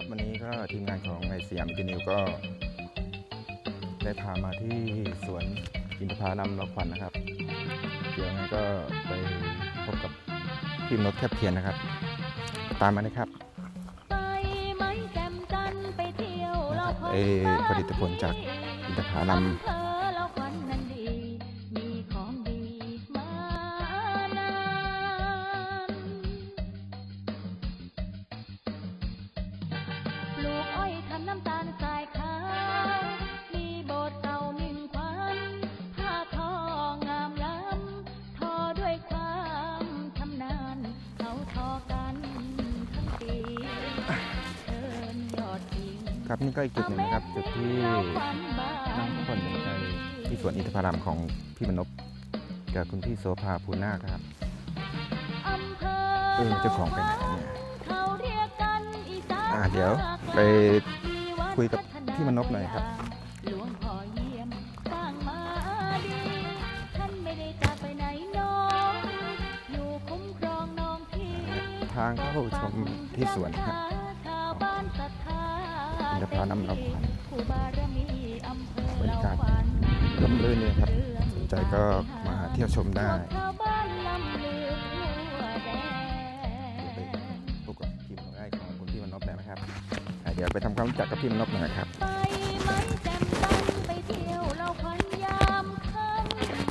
ครับวันนี้ก็ทีมงานของไอสยามอินเตอร์นิวก็ ได้พามาที่สวนอินทผลัมเราขวัญนะครับ เดี๋ยวงั้นก็ไปพบกับทีมนกแทบเทียนนะครับ ตามมาเลยครับไปไหมแจ่มจันทร์ไปเที่ยวนะคเรารับคงเอ่อผลิตผลจากอินทผลัม น้ำตาลทรายขาว มีโบสถ์เก่ามิ่งขวัญผ้าทองามล้ำ ทอด้วยความชำนาญเขาทอกันทั้งปีเชิญยอดหญิงครับนี่ก็อีกจุดหนึ่งนะครับ จุดที่นั่งพักผ่อนหย่อนใจที่สวนอินทผลัมของพี่มนพกับคุณพี่โสภาภูนาคครับเออเจ้าของไปไหนเนี่ยอ่าเดี๋ยวไป คุยกับพี่มนพหน่อยครับหลวงพ่อเยี่ยมสร้งมาดีท่านไม่ได้จากไปไหนน้องอยู่คุ้มครองน้องพี่ทางเข้าชมที่สวนครับชาวบ้านศรัทธาอินทผลัมเราขวัญผู้บารอำเภอบรรยากาศร่มรื่นเลยครับสนใจก็มาเที่ยวชมได้ ดี๋ยวไปทำความรู้จักกับพี่มนพหน่อยครับไปไหมแจ่มจันทร์ไปเที่ยวเราควันยามค่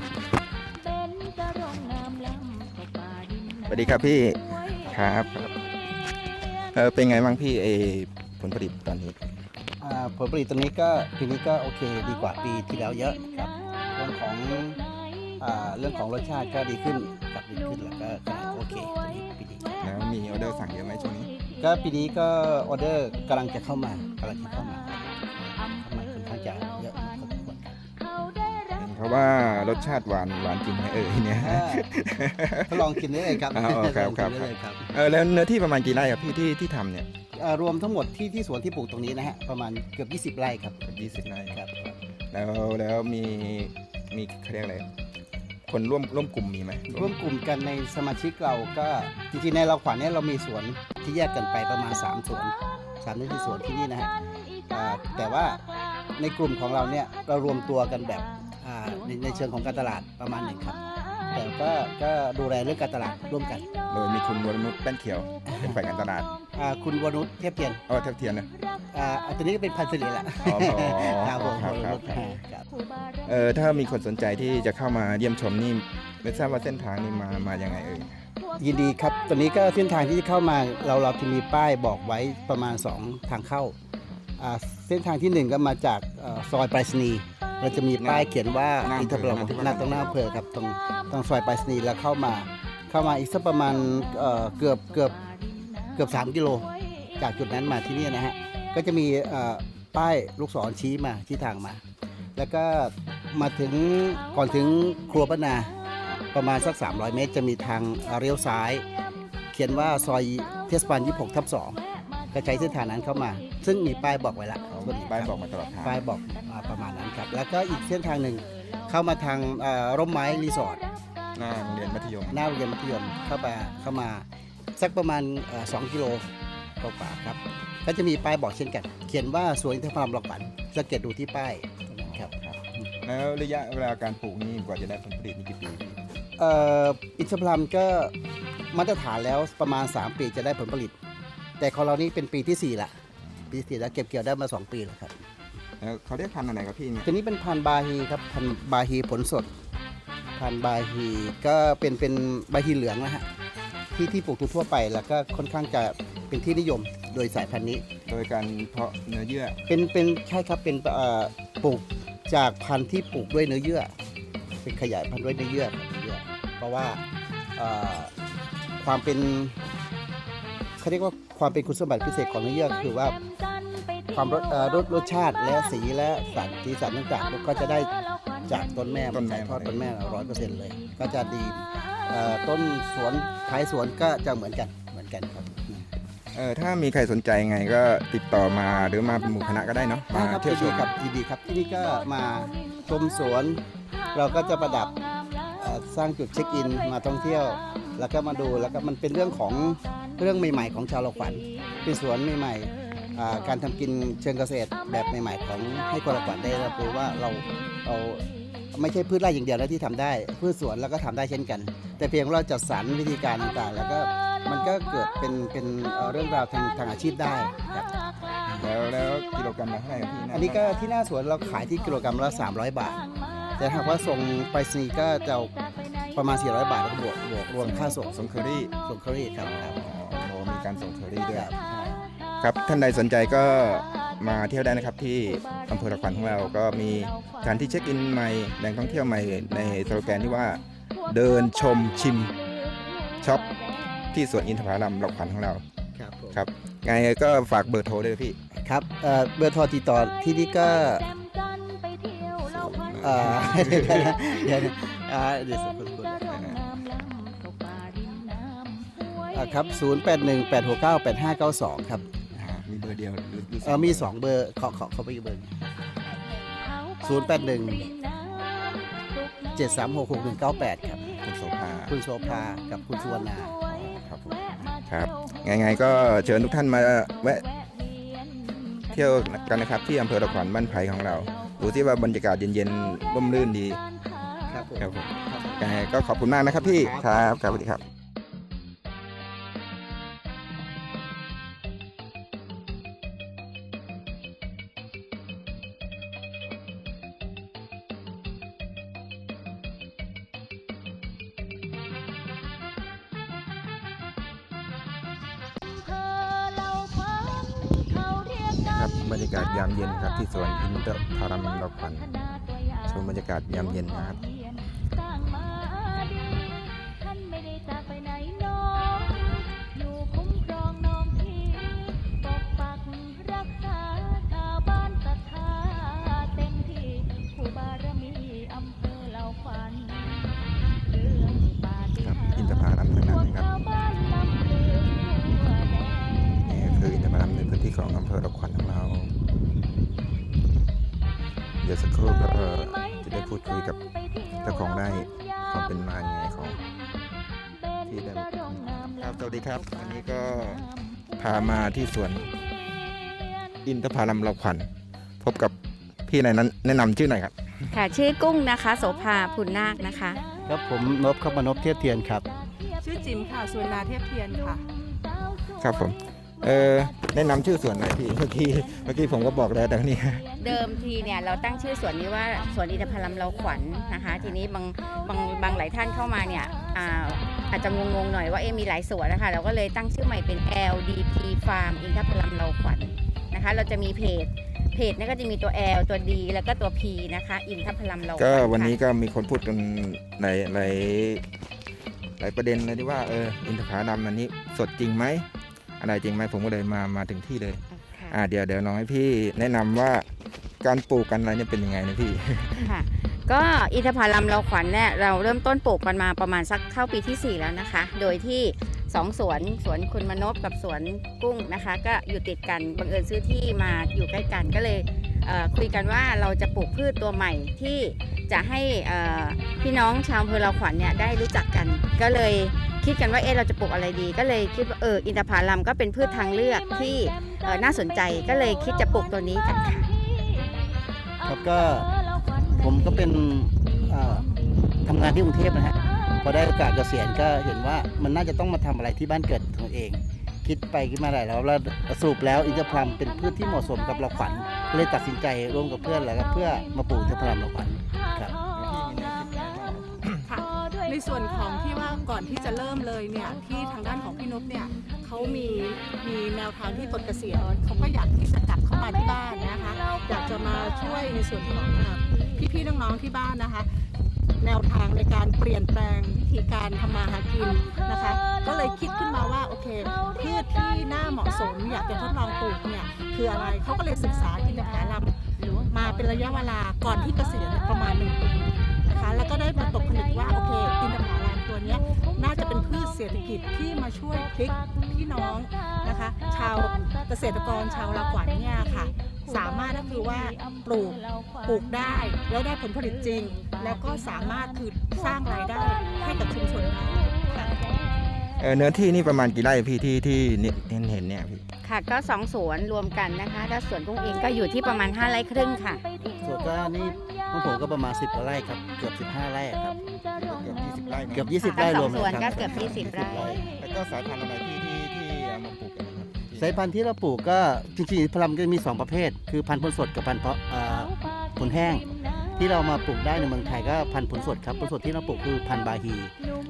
ำเป็นจะรงงามล้ำก็ป่าดินสวัสดีครับพี่สวยครับเออเป็นไงบ้างพี่เออผลผลิตตอนนี้อ่าผลผลิตตรงนี้ก็ปีนี้ก็โอเคดีกว่าปีที่แล้วเยอะครับเรื่องของอ่าเรื่องของรสชาติก็ดีขึ้นกับดีขึ้นแล้วก็ขนาดโอเคตัวนี้ปีนี้แล้วมีออเดอร์สั่งเยอะไหมช่วงนี้ ก็ปีนี้ก็ออเดอร์กำลังจะเข้ามากำลังจะเข้ามาเข้ามาค่อนข้างจะเยอะพอสมควรครับเขาได้รับเห็นเขาว่ารสชาติหวานหวานจริงไหมเออเนี่ยอ่าทดลองกินได้เลยครับอ๋อครับครับทดลองกินได้เลยครับเออแล้วเนื้อที่ประมาณกี่ไร่ครับพี่ที่ที่ทำเนี่ยอ่ารวมทั้งหมดที่ที่สวนที่ปลูกตรงนี้นะฮะประมาณเกือบ 20 ไร่ครับยี่สิบไร่ครับ แล้วแล้วมีมีเขาเรียกอะไร คนร่วมร่วมกลุ่มมีไหมร่วมกลุ่มกันในสมาชิกเราก็จริงๆในเราขวัญเนี่ยเรามีสวนที่แยกกันไปประมาณ 3 สวนสามที่สวนที่นี่นะฮะอ่าแต่ว่าในกลุ่มของเราเนี่ยเรารวมตัวกันแบบอ่าในในเชิงของการตลาดประมาณหนึ่งครับ แต่ก็ก็ดูแลเรื่องการตลาดร่วมกัน โดยมีคุณวรนุชแป้นเขียวเป็นฝ่ายการตลาดอ่าคุณวรุษเทพเทียนอ๋อเทียบเทียนนะ อ่าอันตัวนี้ก็เป็นพันธุ์สิริแหละอ๋ออ๋อครับผมครับวครับรุษครับ เออถ้ามีคนสนใจที่จะเข้ามาเยี่ยมชมนี่ไม่ทราบว่าเส้นทางนี่มามายังไงเอ่ย ยินดีครับตอนนี้ก็เส้นทางที่จะเข้ามาเราเราจะมีป้ายบอกไว้ประมาณ 2 ทางเข้าอ่าเส้นทางที่1ก็มาจากเอ่อซอยไปรษณีย์เราจะมีป้ายเขียนว่าอินทรพลมหน้าตรงหน้าอำเภอครับตรงตรงซอยไปรษณีย์แล้วเข้ามาเข้ามาอีกสักประมาณเอ่อเกือบเกือบเกือบ 3 กิโล จากจุดนั้นมาที่นี่นะฮะ ก็จะมีเอ่อป้ายลูกศรชี้มาชี้ทางมา แล้วก็มาถึงก่อนถึงครัวป้านาประมาณสัก 300 เมตร จะมีทางเลี้ยวซ้าย เขียนว่าซอยเทศบาล26ทับ2ก็ใช้เส้นทางนั้นเข้ามา ซึ่งมีป้ายบอกไว้ละเขามีป้ายบอกมาตลอดทางป้ายบอกมาประมาณนั้นครับ แล้วก็อีกเส้นทางหนึ่งเข้ามาทางเอ่อร่มไม้รีสอร์ทหน้าโรงเรียนมัธยมหน้าโรงเรียนมัธยมเข้ามาเข้ามาสักประมาณเอ่อ2กิโลกว่าๆครับ ก็จะมีป้ายบอกเช่นกัน เขียนว่าสวนอินทผลัมหลอกปันสังเกตดูที่ป้ายตรงนั้นครับแล้วระยะเวลาการปลูกนี่กว่าจะได้ผลผลิตนี่กี่ปีพี่เอ่ออินทผลัมก็มาตรฐานแล้วประมาณ 3 ปีจะได้ผลผลิต แต่ของเรานี่เป็นปีที่ 4 ละ ปีที่สี่แล้วเก็บเกี่ยวได้มา 2 ปีแล้วครับแล้วเขาเรียกพันธุ์อะไรครับพี่เนี่ยตัวนี้เป็นพันธุ์บาฮีครับพันธุ์บาฮีผลสด พันธุ์บาฮีก็เป็นเป็นบาฮีเหลืองนะฮะที่ที่ปลูกทั่วๆไปแล้วก็ค่อนข้างจะเป็นที่นิยม โดยสายพันธุ์นี้ โดยการเพาะเนื้อเยื่อ เป็นเป็นใช่ครับเป็นเอ่อปลูกจากพันธุ์ที่ปลูกด้วยเนื้อเยื่อ เป็นขยายพันธุ์ด้วยเนื้อเยื่อครับเนื้อเยื่อเพราะว่าเอ่อความเป็นเขาเรียกว่าความเป็นคุณสมบัติพิเศษของเนื้อเยื่อคือว่าความรสเอ่อรสรสชาติและสีและสารสีสันต่างๆก็จะได้จากต้นแม่ต้นแม่ ถ่ายทอดต้นแม่ร้อยเปอร์เซ็นต์เลย ก็จะดีเอ่อต้นสวนท้ายสวนก็จะเหมือนกันเหมือนกันครับ เออถ้ามีใครสนใจไงก็ติดต่อมาหรือมาเป็นหมู่คณะก็ได้เนาะมาได้ครับเที่ยวชยินมดีครับยินดีครับที่นี่ก็มาชมสวน เราก็จะประดับเอ่อสร้างจุดเช็คอินมาท่องเที่ยว แล้วก็มาดูแล้วก็มันเป็นเรื่องของเรื่องใหม่ ๆ ของชาวละขวัญเป็นสวนใหม่ๆอ่าการทำกินเชิงเกษตรแบบใหม่ ๆ ของให้คนละขวัญได้รับรู้ว่าเราเรา ไม่ใช่พืชไร่อย่างเดียวแล้วที่ทำได้ พืชสวนแล้วก็ทำได้เช่นกัน แต่เพียงว่าเราจัดสรรวิธีการต่างๆ แล้วก็มันก็เกิดเป็นเป็นเอ่อเรื่องราวทางทางอาชีพได้ครับแล้วแล้วกิโลกรัมละเท่าไหร่ครับพี่อันนี้ก็ที่หน้าสวนเราขายที่กิโลกรัมละ 300 บาท แต่หากว่าส่งไปรษณีย์ก็จะประมาณ 400 บาทแล้วก็บวกบวกรวมค่าส่งส่งเคอรี่ส่งเคอรี่ครับครับอ๋อโอ้มีการส่งเคอรี่ด้วยครับครับท่านใดสนใจก็ มาเที่ยวได้นะครับที่อำเภอละครของเรา ก็มีสถานที่เช็คอินใหม่แหล่งท่องเที่ยวใหม่ในสโลแกนที่ว่าเดินชมชิมช็อปที่สวนอินทผลัมละครของเราครับผมครับไงก็ฝากเบอร์โทรด้วยพี่ครับเอ่อเบอร์โทรติดต่อที่นี่ก็เอ่อเดี๋ยวนะเดี๋ยวนะอ่าเดี๋ยวสักครู่สักครู่อ่าครับ 0818698592 ครับอ่ามีเบอร์เดียว หรือหรือเอ่อมี2เบอร์ขอขอขอไปอีกเบอร์7366198ครับคุณโสภาคุณโสภากับคุณสุวรรณาครับผมครับไงๆก็เชิญทุกท่านมาแวะเที่ยวกันนะครับที่อำเภอละครบ้านไผ่ของเรา ดูที่ว่าบรรยากาศเย็นๆร่มรื่นดี ครับผมครับผมยังไงก็ขอบคุณมากนะครับพี่ ครับ ครับสวัสดีครับครับากาศยามเย็นนะครับามาที่สวน อินทผลัมละครพบกับพี่ในนั้นแนะนำชื่อหน่อยครับ ค่ะ ชื่อกุ้งนะคะ โสภาพุนนาคนะคะ ครับผมนพครับมานพเทียบเทียนครับ ชื่อจิมค่ะสุวรรณาเทพเทียนค่ะ ครับผม เออแนะนำชื่อสวนหน่อยพี่เมื่อกี้เมื่อกี้ผมก็บอกแล้วแต่นี่ เดิมทีเนี่ยเราตั้งชื่อสวนนี้ว่าสวนอินทผลัมเราขวัญนะคะ ทีนี้บางบางบางหลายท่านเข้ามาเนี่ยอ่า อาจจะงงๆหน่อยว่าเอ๊ะมีหลายสวนนะคะ เราก็เลยตั้งชื่อใหม่เป็น LDP Farm อินทผลัมเราขวัญนะคะ เราจะมีเพจเพจเนี่ยก็จะมีตัว L ตัว D แล้วก็ตัว P นะคะ อินทผลัมเราขวัญก็วันนี้ค่ะก็มีคนพูดกันในในหลายประเด็นเลยที่ว่าเอออินทผลัมอันนี้สดจริงไหมอะไรจริงไหมผมก็เลยมามาถึงที่เลยค่ะอ่าเดี๋ยวเดี๋ยวน้องให้พี่แนะนำว่าการปลูกกันอะไรเนี่ยเป็นยังไงนะพี่ค่ะ ก็อินทผลัมเราขวัญเนี่ยเราเริ่มต้นปลูกกันมาประมาณสักเข้าปีที่ 4 แล้วนะคะ โดยที่สองสวนสวนคุณมนพกับสวนกุ้งนะคะ ก็อยู่ติดกันบังเอิญซื้อที่มาอยู่ใกล้กันก็เลยเคุยกันว่าเราจะปลูกพืชตัวใหม่ที่จะให้พี่น้องชาวอำเภอเราขวัญเนี่ยได้รู้จักกัน ก็เลยคิดกันว่าเออเราจะปลูกอะไรดี ก็เลยคิดว่าเอออินทผลัมก็เป็นพืชทางเลือกที่น่าสนใจก็เลยคิดจะปลูกตัวนี้กันค่ะครับก็ ผมก็เป็นเอ่อทำงานที่กรุงเทพนะฮะพอได้โอกาสเกษียณก็เห็นว่ามันน่าจะต้องมาทำอะไรที่บ้านเกิดของตัวเอง คิดไปคิดมาหลายรอบแล้วสรุปแล้วอินทผลัมเป็นพืชที่เหมาะสมกับเราขวัญก็เลยตัดสินใจร่วมกับเพื่อนแล้วก็เพื่อมาปลูกอินทผลัมเราขวัญครับค่ะในส่วนของที่ว่าก่อนที่จะเริ่มเลยเนี่ยที่ทางด้านของพี่นพเนี่ยเขามีมีแนวทางที่ปลดเกษียณเขาก็อยากที่จะกลับเข้ามาที่บ้านนะคะอยากจะมาช่วยในส่วนของอ่า พี่ๆน้องๆที่บ้านนะคะ แนวทางในการเปลี่ยนแปลงวิธีการทำมาหากินนะคะ ก็เลยคิดขึ้นมาว่าโอเคพืชที่น่าเหมาะสมอยากจะทดลองปลูกเนี่ยคืออะไรเขาก็เลยศึกษาอินทผลัมมาเป็นระยะเวลาก่อนที่เกษียณประมาณหนึ่งปีนะคะ แล้วก็ได้มาตกผลึกว่าโอเคอินทผลัมตัวนี้น่าจะเป็นพืชเศรษฐกิจที่มาช่วยพลิกพี่น้องนะคะ ชาวเกษตรกรชาวลาวขวัญเนี่ยค่ะ สามารถก็คือว่าปลูกปลูกได้ แล้วได้ผลผลิตจริง แล้วก็สามารถคือสร้างรายได้ให้กับชุมชนได้ค่ะเออเนื้อที่นี่ประมาณกี่ไร่พี่ที่ที่เนี่ยเห็นเห็นเนี่ยพี่ค่ะก็สองสวนรวมกันนะคะถ้าสวนกุ้งเองก็อยู่ที่ประมาณ 5 ไร่ครึ่งค่ะส่วนก็นี่ของผมก็ประมาณ 10กว่าไร่ครับเกือบ 15 ไร่ครับเกือบ20ไร่นะเกือบ20ทั้ไร่งสรอวงมสวนเลยก็ครับเกือบ 20 ไร่แล้วก็สายพันธุ์อะไรที่ สายพันธุ์ที่เราปลูกก็จริงๆพลัมก็มี 2 ประเภท คือพันธุ์ผลสดกับพันธุ์เพาะอ่าผลแห้ง ที่เรามาปลูกได้ในเมืองไทยก็พันธุ์ผลสดครับผลสดที่เราปลูกคือพันธุ์บาฮี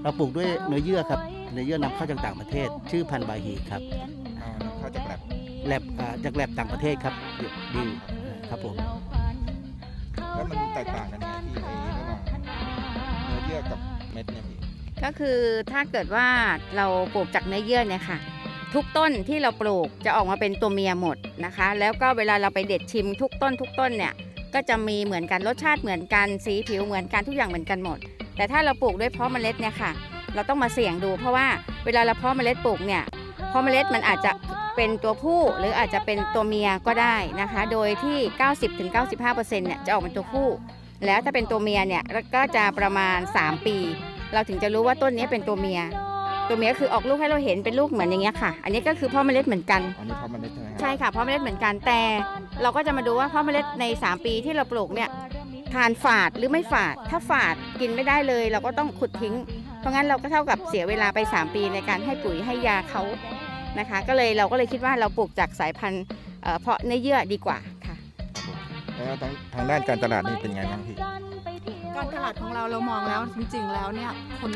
เราปลูกด้วยเนื้อเยื่อครับเนื้อเยื่อนำเข้าจากต่างประเทศ ชื่อพันธุ์บาฮีครับเอาเข้าจากแลบแลบอ่าจากแลบต่างประเทศครับดีครับผมแล้วมันแตกต่างกันยังไงพี่ไอ้ระหว่างเนื้อเยื่อกับเม็ดเนี่ยพี่ก็คือถ้าเกิดว่าเราปลูกจากเนื้อเยื่อเนี่ยค่ะ ทุกต้นที่เราปลูกจะออกมาเป็นตัวเมียหมดนะคะ แล้วก็เวลาเราไปเด็ดชิมทุกต้นทุกต้นเนี่ยก็จะมีเหมือนกันรสชาติเหมือนกันสีผิวเหมือนกันทุกอย่างเหมือนกันหมด แต่ถ้าเราปลูกด้วยเพาะเมล็ดเนี่ยค่ะ เราต้องมาเสี่ยงดูเพราะว่าเวลาเราเพาะเมล็ดปลูกเนี่ยเพาะเมล็ดมันอาจจะเป็นตัวผู้หรืออาจจะเป็นตัวเมียก็ได้นะคะ โดยที่ 90-95%เนี่ยจะออกเป็นตัวผู้ แล้วถ้าเป็นตัวเมียเนี่ยก็จะประมาณ 3 ปี เราถึงจะรู้ว่าต้นนี้เป็นตัวเมีย ตัวเมียก็คือออกลูกให้เราเห็นเป็นลูกเหมือนอย่างเงี้ยค่ะ อันนี้ก็คือพ่อเมล็ดเหมือนกัน อันนี้เพราะมันเล็กใช่ไหมครับใช่ค่ะพ่อเมล็ดเหมือนกันแต่เราก็จะมาดูว่าพ่อเมล็ดใน 3 ปีที่เราปลูกเนี่ยทานฝาดหรือไม่ฝาด ถ้าฝาดกินไม่ได้เลย เราก็ต้องขุดทิ้ง เพราะงั้นเราก็เท่ากับเสียเวลาไป 3 ปีในการให้ปุ๋ยให้ยาเขานะคะ ก็เลยเราก็เลยคิดว่าเราปลูกจากสายพันธุ์เอ่อเพาะเนื้อเยื่อดีกว่าค่ะแล้วทางทางด้านการตลาดนี่เป็นไงบ้างพี่ การตลาดของเราเรามองแล้วจริงๆ แล้วเนี่ยคน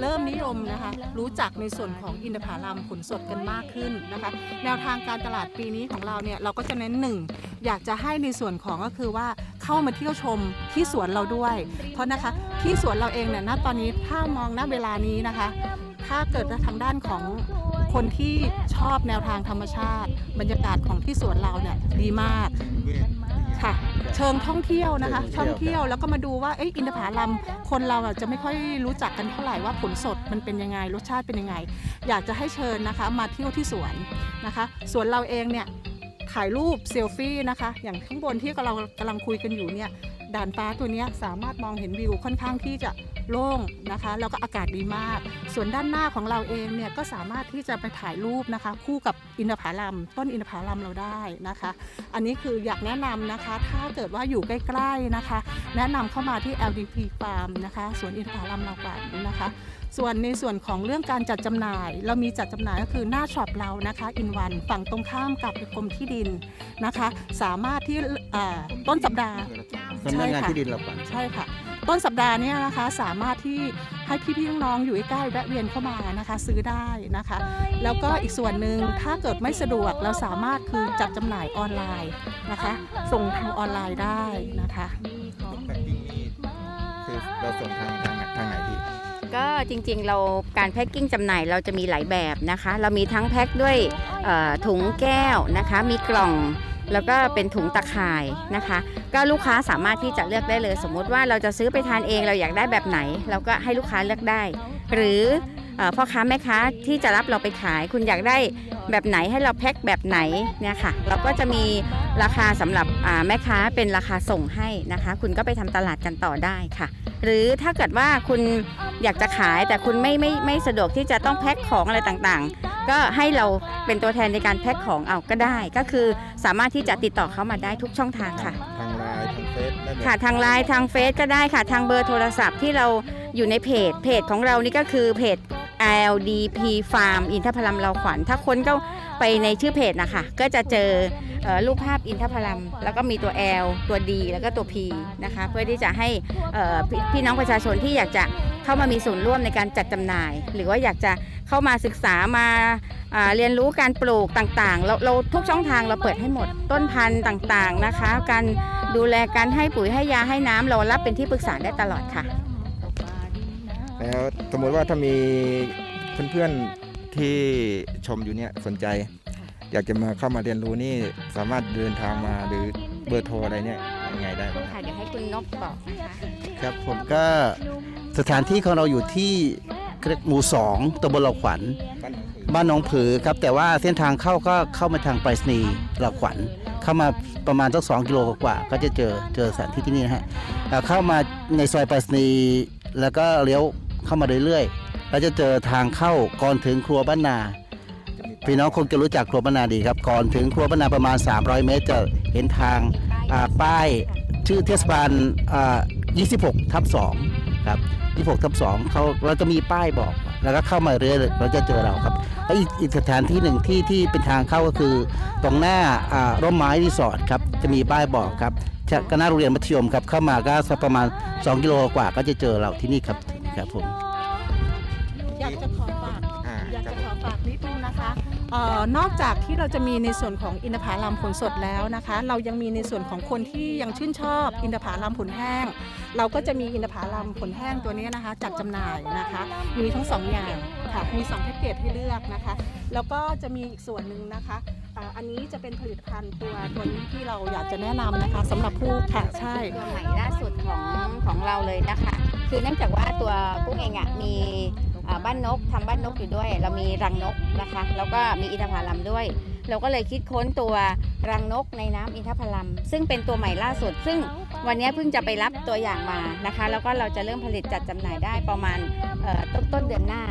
เริ่มนิยมนะคะรู้จักในส่วนของอินทผลัมผลสดกันมากขึ้นนะคะแนวทางการตลาดปีนี้ของเราเนี่ยเราก็จะเน้นหนึ่งอยากจะให้ในส่วนของก็คือว่าเข้ามาเที่ยวชมที่สวนเราด้วย เพราะนะคะที่สวนเราเองเนี่ยณตอนนี้ถ้ามองณเวลานี้นะคะ ถ้าเกิดทางด้านของ คนที่ชอบแนวทางธรรมชาติ บรรยากาศของที่สวนเราเนี่ยดีมากค่ะ เชิงท่องเที่ยวนะคะ ท่องเที่ยวแล้วก็มาดูว่าเอยอินทผลัมคนเราอะจะไม่ค่อยรู้จักกันเท่าไหร่ว่าผลสดมันเป็นยังไงรสชาติเป็นยังไง อยากจะให้เชิญนะคะ มาเที่ยวที่สวนนะคะ สวนเราเองเนี่ยถ่ายรูปเซลฟี่นะคะ อย่างข้างบนที่เรากำลังคุยกันอยู่เนี่ยด่านฟ้าตัวนี้สามารถมองเห็นวิวค่อนข้างที่จะ โล่งนะคะแล้วก็อากาศดีมาก ส่วนด้านหน้าของเราเองเนี่ยก็สามารถที่จะไปถ่ายรูปนะคะ คู่กับอินทผลัมต้นอินทผลัมเราได้นะคะ อันนี้คืออยากแนะนำนะคะ ถ้าเกิดว่าอยู่ใกล้ๆนะคะ แนะนำเข้ามาที่ LDP Farm นะคะสวนอินทผลัมเราก่านะคะ ส่วนในส่วนของเรื่องการจัดจำหน่าย เรามีจัดจำหน่ายก็คือหน้าช็อปเรานะคะอินวันฝั่งตรงข้ามกับกรมที่ดินนะคะ สามารถที่อ่าต้นสัปดาห์สำนักงานใช่ค่ะที่ดินเราก่อนใช่ค่ะ ต้นสัปดาห์เนี้นะคะสามารถที่ให้พี่ๆน้องๆอยู่ใกล้ๆแวะเวียนเข้ามานะคะ ซื้อได้นะคะ แล้วก็อีกส่วนหนึ่งถ้าเกิดไม่สะดวกเราสามารถคือจัดจำหน่ายออนไลน์นะคะ ส่งทางออนไลน์ได้นะคะแพ็กกิ้งนี่คือเราส่งทางทางไหนทางไหนพี่ ก็จริงๆ เราการแพ็กกิ้งจำหน่ายเราจะมีหลายแบบนะคะ เรามีทั้งแพ็คด้วยถุงแก้วนะคะ มีกล่องแล้วก็เป็นถุงตะข่ายนะคะ ก็ลูกค้าสามารถที่จะเลือกได้เลย สมมติว่าเราจะซื้อไปทานเองเราอยากได้แบบไหน เราก็ให้ลูกค้าเลือกได้ หรือ พ่อค้าแม่ค้าที่จะรับเราไปขาย คุณอยากได้แบบไหนให้เราแพ็คแบบไหนเนี่ยค่ะ เราก็จะมีราคาสำหรับอ่าแม่ค้าเป็นราคาส่งให้นะคะ คุณก็ไปทำตลาดกันต่อได้ค่ะ หรือถ้าเกิดว่าคุณอยากจะขายแต่คุณไม่ไม่ไม่สะดวกที่จะต้องแพ็คของอะไรต่างๆ ก็ให้เราเป็นตัวแทนในการแพ็คของเอาก็ได้ ก็คือสามารถที่จะติดต่อเข้ามาได้ทุกช่องทางค่ะ ทางไลน์ทางเฟซได้หมดค่ะทางไลน์ทางเฟซก็ได้ค่ะ ทางเบอร์โทรศัพท์ที่เราอยู่ในเพจเพจของเรานี่ก็คือเพจ LDP Farm อินทผลัมเราขวัญ ถ้าค้นก็ไปในชื่อเพจนะคะ ก็จะเจอรูปภาพอินทผลัม แล้วก็มีตัว L ตัว D แล้วก็ตัว P นะคะ เพื่อที่จะให้พี่พี่น้องประชาชนที่อยากจะเข้ามามีส่วนร่วมในการจัดจำหน่าย หรือว่าอยากจะเข้ามาศึกษามาอ่าเรียนรู้การปลูกต่างๆ เราเราทุกช่องทางเราเปิดให้หมดต้นพันธุ์ต่างๆนะคะ การดูแลการให้ปุ๋ยให้ยาให้น้ำเรารับเป็นที่ปรึกษาได้ตลอดค่ะ แล้วสมมุติว่าถ้ามีเพื่อนๆที่ชมอยู่เนี่ยสนใจ อยากจะมาเข้ามาเรียนรู้นี่สามารถเดินทางมาหรือเบอร์โทรอะไรเนี่ยยังไงได้บ้างครับค่ะเดี๋ยวให้คุณนบบอกนะคะครับผมก็สถานที่ของเราอยู่ที่เรียกหมู่สองตำบลเหล่าขวัญ บ้านหนองผือครับ แต่ว่าเส้นทางเข้าก็เข้ามาทางไปรษณีย์เหล่าขวัญ เข้ามาประมาณสักสองกิโลกว่าๆก็จะเจอเจอสถานที่ที่นี่นะฮะเอ่อเข้ามาในซอยไปรษณีย์แล้วก็เลี้ยว เข้ามาเรื่อยๆเราจะเจอทางเข้าก่อนถึงครัวบ้านนา พี่น้องคงจะรู้จักครัวบ้านนาดีครับ ก่อนถึงครัวบ้านนาประมาณ 300 เมตร จะเห็นทางาป้ายชื่อเทศบาลอ่า26 ทับ2ครับ 26 ทับ2เขาเราจะมีป้ายบอก แล้วก็เข้ามาเรื่อยเราจะเจอเราครับ แล้วอีกสถานที่หนึ่งที่ที่เป็นทางเข้าก็คือ ตรงหน้าร่มไม้รีสอร์ทครับ จะมีป้ายบอกครับจากคณะโรงเรียนมัธยมครับ เข้ามาก็สักประมาณ 2 กิโลกว่าก็จะเจอเราที่นี่ครับ ครับผม อยากจะขอฝาก อ่าอยากครับจะผมขอฝากนิดนึงนะคะเอ่อนอกจากที่เราจะมีในส่วนของอินทผลัมผลสดแล้วนะคะ เรายังมีในส่วนของคนที่ยังชื่นชอบอินทผลัมผลแห้ง เราก็จะมีอินทผลัมผลแห้งตัวนี้นะคะจัดจำหน่ายนะคะ มีทั้งสองอย่างค่ะ มีสองแพ็กเกจให้เลือกนะคะ แล้วก็จะมีอีกส่วนหนึ่งนะคะอ่าอันนี้จะเป็นผลิตภัณฑ์ตัวตัวนี้ที่เราอยากจะแนะนำนะคะสำหรับผู้ค่ะใช่ ตัวใหม่ล่าสุดของของเราเลยนะคะ คือเนื่องจากว่าตัวกุ้งเองอะมีบ้านนกทำบ้านนกอยู่ด้วย เรามีรังนกนะคะ แล้วก็มีอินทผลัมด้วย เราก็เลยคิดค้นตัวรังนกในน้ำอินทผลัม ซึ่งเป็นตัวใหม่ล่าสุด ซึ่งวันนี้เพิ่งจะไปรับตัวอย่างมานะคะ แล้วก็เราจะเริ่มผลิตจัดจำหน่ายได้ประมาณต้นต้นเดือนหน้า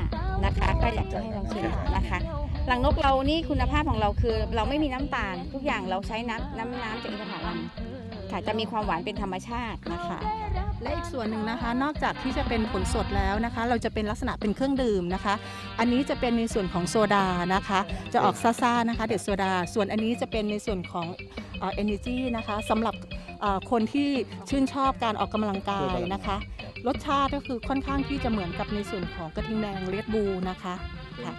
นะคะ ก็อยากจะให้ลองชิมนะคะรังนกเรานี่คุณภาพของเราคือ เราไม่มีน้ำตาล ทุกอย่างเราใช้น้ำน้ำน้ำจากอินทผลัมค่ะจะมีความหวานเป็นธรรมชาตินะคะ และอีกส่วนหนึ่งนะคะ นอกจากที่จะเป็นผลสดแล้วนะคะ เราจะเป็นลักษณะเป็นเครื่องดื่มนะคะ อันนี้จะเป็นในส่วนของโซดานะคะ จะออกซ่าๆนะคะ เด็ดโซดา ส่วนอันนี้จะเป็นในส่วนของเอ่อ energy นะคะสำหรับเอ่อคนที่ชื่นชอบการออกกำลังกายนะคะ รสชาติก็คือค่อนข้างที่จะเหมือนกับในส่วนของกระทิงแดงเลียดบูนะคะค่ะ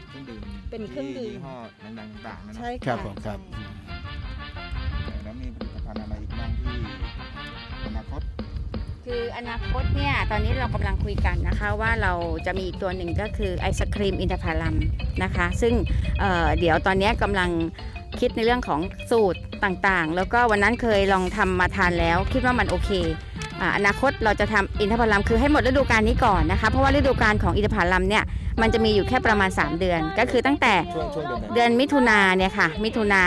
เป็นเครื่องดื่ม ยี่ห้อดังๆต่างๆนะใช่ครัค่ะบผมครับแล้ คืออนาคตเนี่ย ตอนนี้เรากำลังคุยกันนะคะว่าเราจะมีอีกตัวหนึ่งก็คือไอศครีมอินทผลัมนะคะ ซึ่งเเดี๋ยวตอนนี้กำลังคิดในเรื่องของสูตรต่างๆ แล้วก็วันนั้นเคยลองทำมาทานแล้ว คิดว่ามันโอเคอนาคตเราจะทำอินทผลัมคือให้หมดฤดูกาลนี้ก่อนนะคะเพราะว่าฤดูกาลของอินทผลัมเนี่ยมันจะมีอยู่แค่ประมาณ 3 เดือน ก็คือตั้งแต่เดือนมิถุนาเนี่ยค่ะมิถุนา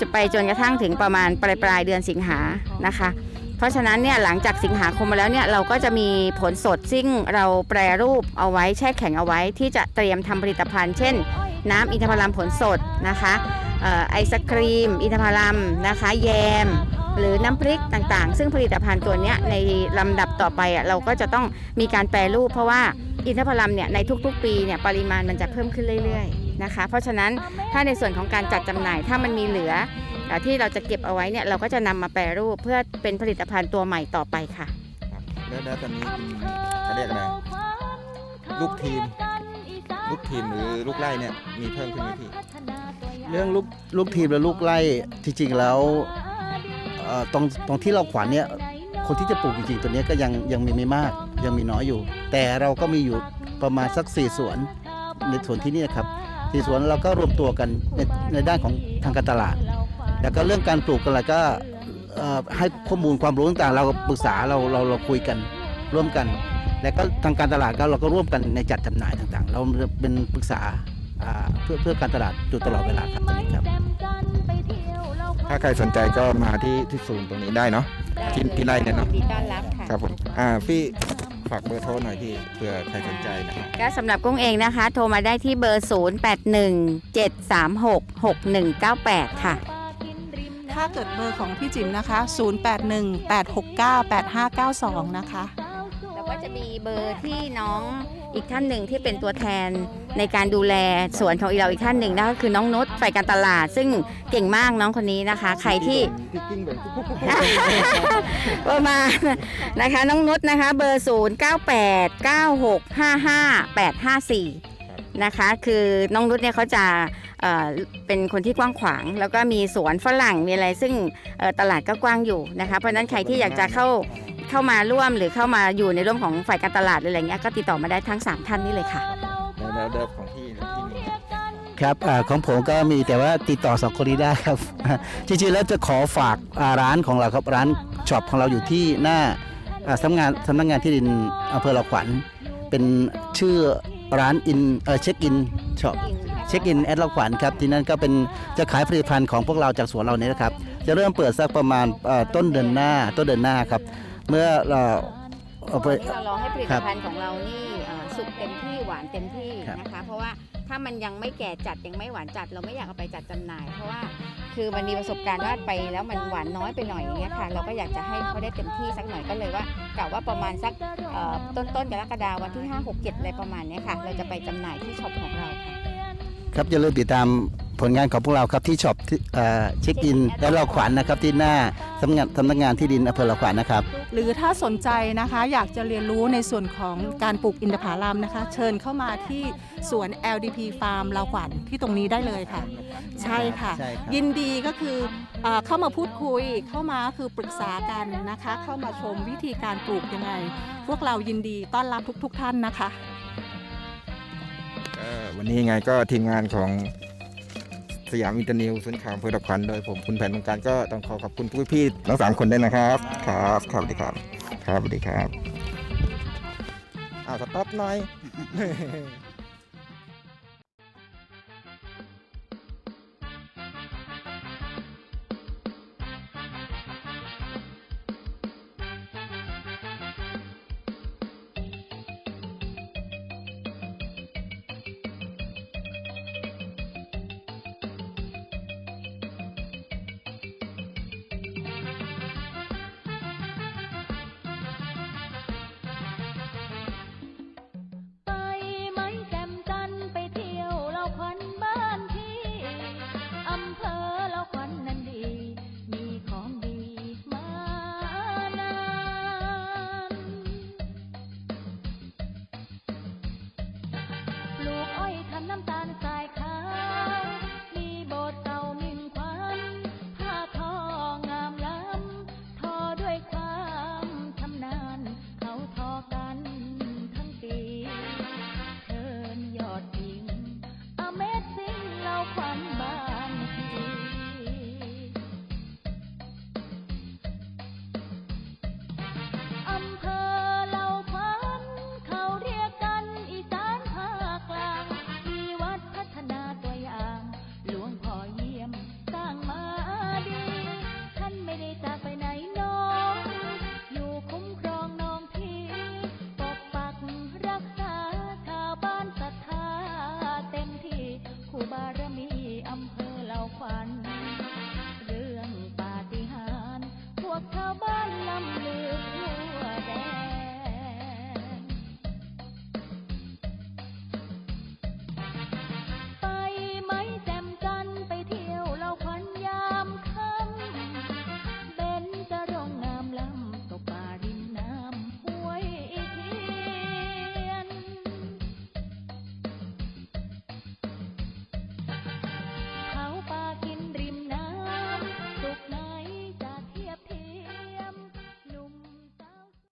จะไปจนกระทั่งถึงประมาณปลายปลายเดือนสิงหานะคะ เพราะฉะนั้นเนี่ยหลังจากสิงหาคมมาแล้วเนี่ยเราก็จะมีผลสดซึ่งเราแปรรูปเอาไว้แช่แข็งเอาไว้ ที่จะเตรียมทำผลิตภัณฑ์ เช่น น้ำอินทผลัมผลสดนะคะออไอศครีม อินทผลัมนะคะแยมหรือน้ำพริกต่างๆ ซึ่งผลิตภัณฑ์ตัวเนี้ยในลำดับต่อไปอะเราก็จะต้องมีการแปรรูป เพราะว่าอินทผลัมเนี่ยในทุกๆ ปีเนี่ยปริมาณมันจะเพิ่มขึ้นเรื่อยๆนะคะ เพราะฉะนั้นถ้าในส่วนของการจัดจำหน่ายถ้ามันมีเหลือ ที่เราจะเก็บเอาไว้เนี่ยเราก็จะนำมาแปรรูปเพื่อเป็นผลิตภัณฑ์ตัวใหม่ต่อไปค่ะครับแล้วแล้วตอนนี้คุณเขาเรียกอะไรลูกทีม ลูกทีมหรือลูกไล่เนี่ยมีเพิ่มขึ้นไหมพี่เรื่องลูกลูกทีมและลูกไล่จริงๆแล้วเอ่อตรงตรงที่เราขวัญเนี่ยคนที่จะปลูกจริงๆตัวเนี้ยก็ยังยังมีไม่มากยังมีน้อยอยู่ แต่เราก็มีอยู่ประมาณสักสี่สวนในสวนที่นี่นะครับสี่สวนเราก็รวมตัวกันในในด้านของทางการตลาด แล้วก็เรื่องการปลูกกันอะไรก็เอ่อให้ข้อมูลความรู้ต่างๆเราปรึกษาเราเราเราคุยกันร่วมกัน แล้วก็ทางการตลาดก็เราก็ร่วมกันในจัดจำหน่ายต่างๆ เราเป็นปรึกษาอ่าเพื่อเพื่อการตลาดอยู่ตลอดเวลาครับตรงนี้ครับ ถ้าใครสนใจก็มาที่ที่ศูนย์ตรงนี้ได้เนาะที่ที่ไร่เนี่ยเนอะยิดีต้อนรับค่ะครับผมอ่าพี่ฝากเบอร์โทรหน่อยพี่เผื่อใครสนใจนะครับก็สำหรับกุ้งเองนะคะ โทรมาได้ที่เบอร์ 0 8 1 7 3 6 6 1 9 8 ค่ะ ถ้าเกิดเบอร์ของพี่จิ๋มนะคะ 0818698592 นะคะ แล้วก็จะมีเบอร์ที่น้องอีกท่านหนึ่งที่เป็นตัวแทนในการดูแลสวนของเราอีกท่านหนึ่งนะคะคือน้องนุชฝ่ายการตลาด ซึ่งเก่งมากน้องคนนี้นะคะ ใครที่พี่กิ้งแบบปุ๊บปุ๊บปุ๊บประมาณนะคะน้องนุชนะคะเบอร์ 0 9 8 9 6 5 5 8 5 4 นะคะ คือน้องนุชเนี่ยเขาจะเอ่อเป็นคนที่กว้างขวาง แล้วก็มีสวนฝรั่งมีอะไรซึ่งเอ่อตลาดก็กว้างอยู่นะคะเพราะฉะนั้นใครที่อยากจะเข้าเข้ามาร่วมหรือเข้ามาอยู่ในร่วมของฝ่ายการตลาดหรืออะไรเงี้ยก็ติดต่อมาได้ทั้ง 3 ท่านนี่เลยค่ะแล้วแล้วแล้วของพี่แล้วพี่มีครับอาของผมก็มีแต่ว่าติดต่อสองคนนี้ได้ครับ จริงๆแล้วจะขอฝากอ่าร้านของเราครับร้านช็อปของเราอยู่ที่หน้าอ่าสำนักงานสำนักงานที่ดินอำเภอเราขวัญเป็นชื่อร้านอินเออเช็คอินช็อป เช็คอินแอดเราขวัญครับที่นั่นก็เป็นจะขายผลิตภัณฑ์ของพวกเราจากสวนเราเนี่ยนะครับ จะเริ่มเปิดสักประมาณเอ่อต้นเดือนหน้าต้นเดือนหน้าครับ เมื่อเราเอาไปตอนนี้เรารอให้ผลิตภัณฑ์ของเรานี่เอ่อสุกเต็มที่หวานเต็มที่ครับนะคะ เพราะว่าถ้ามันยังไม่แก่จัดยังไม่หวานจัดเราไม่อยากเอาไปจัดจำหน่าย เพราะว่าคือมันมีประสบการณ์ว่าไปแล้วมันหวานน้อยไปหน่อยอย่างเงี้ยค่ะเราก็อยากจะให้เขาได้เต็มที่สักหน่อยก็เลยว่ากะว่าประมาณสักเอ่อต้นๆกรกฎาวันที่ 5 6 7อะไรประมาณเนี้ยค่ะ เราจะไปจำหน่ายที่ช็อปของเรา ค่ะครับอย่าลืมติดตามผลงานของพวกเราครับที่ช็อปที่เอ่อเช็คอินและเราขวัญนะครับที่หน้าสำนักงานสำนักงานที่ดินอำเภอเราขวัญนะครับ หรือถ้าสนใจนะคะอยากจะเรียนรู้ในส่วนของการปลูกอินทผลัมนะคะ เชิญเข้ามาที่สวน LDP Farm ลาวขวัญที่ตรงนี้ได้เลยค่ะ ใช่ค่ะ ใช่ครับ ยินดีก็คือเออเข้ามาพูดคุยเข้ามาคือปรึกษากันนะคะ เข้ามาชมวิธีการปลูกยังไง พวกเรายินดีต้อนรับทุก ๆ ท่านนะคะก็ วันนี้ไงก็ทีมงานของสยามอินเตอร์นิวศูนย์ข่าวอำเภอตะควันโดยผมคุณแผนวงการก็ต้องขอขอบคุณพี่ๆทั้งสามคนด้วยนะครับ ครับครับสวัสดีครับ ครับสวัสดีครับอ้าวสต๊อปหน่อย อ้อยทำน้ำตาลใส